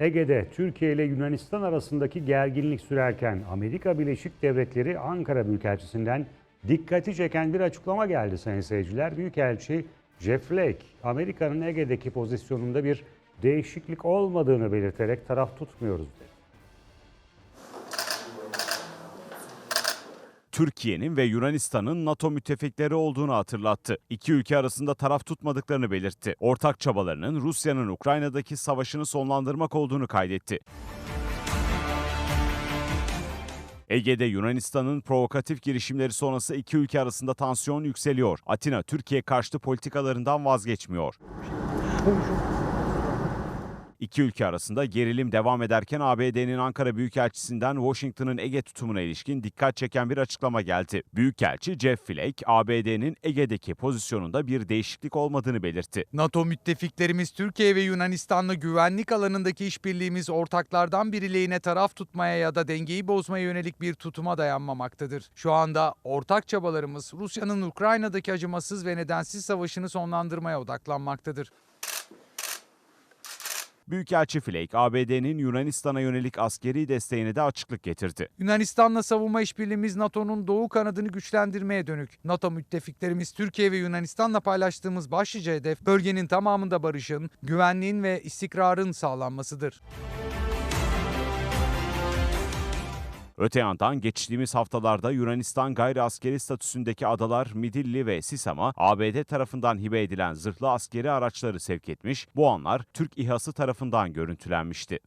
Ege'de Türkiye ile Yunanistan arasındaki gerginlik sürerken Amerika Birleşik Devletleri Ankara Büyükelçisi'nden dikkati çeken bir açıklama geldi sayın seyirciler. Büyükelçi Jeff Flake, Amerika'nın Ege'deki pozisyonunda bir değişiklik olmadığını belirterek taraf tutmuyoruz dedi. Türkiye'nin ve Yunanistan'ın NATO müttefikleri olduğunu hatırlattı. İki ülke arasında taraf tutmadıklarını belirtti. Ortak çabalarının Rusya'nın Ukrayna'daki savaşını sonlandırmak olduğunu kaydetti. Ege'de Yunanistan'ın provokatif girişimleri sonrası iki ülke arasında tansiyon yükseliyor. Atina, Türkiye karşıtı politikalarından vazgeçmiyor. İki ülke arasında gerilim devam ederken ABD'nin Ankara Büyükelçisi'nden Washington'ın Ege tutumuna ilişkin dikkat çeken bir açıklama geldi. Büyükelçi Jeff Flake, ABD'nin Ege'deki pozisyonunda bir değişiklik olmadığını belirtti. NATO müttefiklerimiz Türkiye ve Yunanistan'la güvenlik alanındaki işbirliğimiz ortaklardan biri lehine taraf tutmaya ya da dengeyi bozmaya yönelik bir tutuma dayanmamaktadır. Şu anda ortak çabalarımız Rusya'nın Ukrayna'daki acımasız ve nedensiz savaşını sonlandırmaya odaklanmaktadır. Büyükelçi Flake, ABD'nin Yunanistan'a yönelik askeri desteğine de açıklık getirdi. Yunanistan'la savunma işbirliğimiz NATO'nun doğu kanadını güçlendirmeye dönük. NATO müttefiklerimiz Türkiye ve Yunanistan'la paylaştığımız başlıca hedef bölgenin tamamında barışın, güvenliğin ve istikrarın sağlanmasıdır. Öte yandan geçtiğimiz haftalarda Yunanistan gayri askeri statüsündeki adalar Midilli ve Sisam'a ABD tarafından hibe edilen zırhlı askeri araçları sevk etmiş, bu anlar Türk İHA'sı tarafından görüntülenmişti.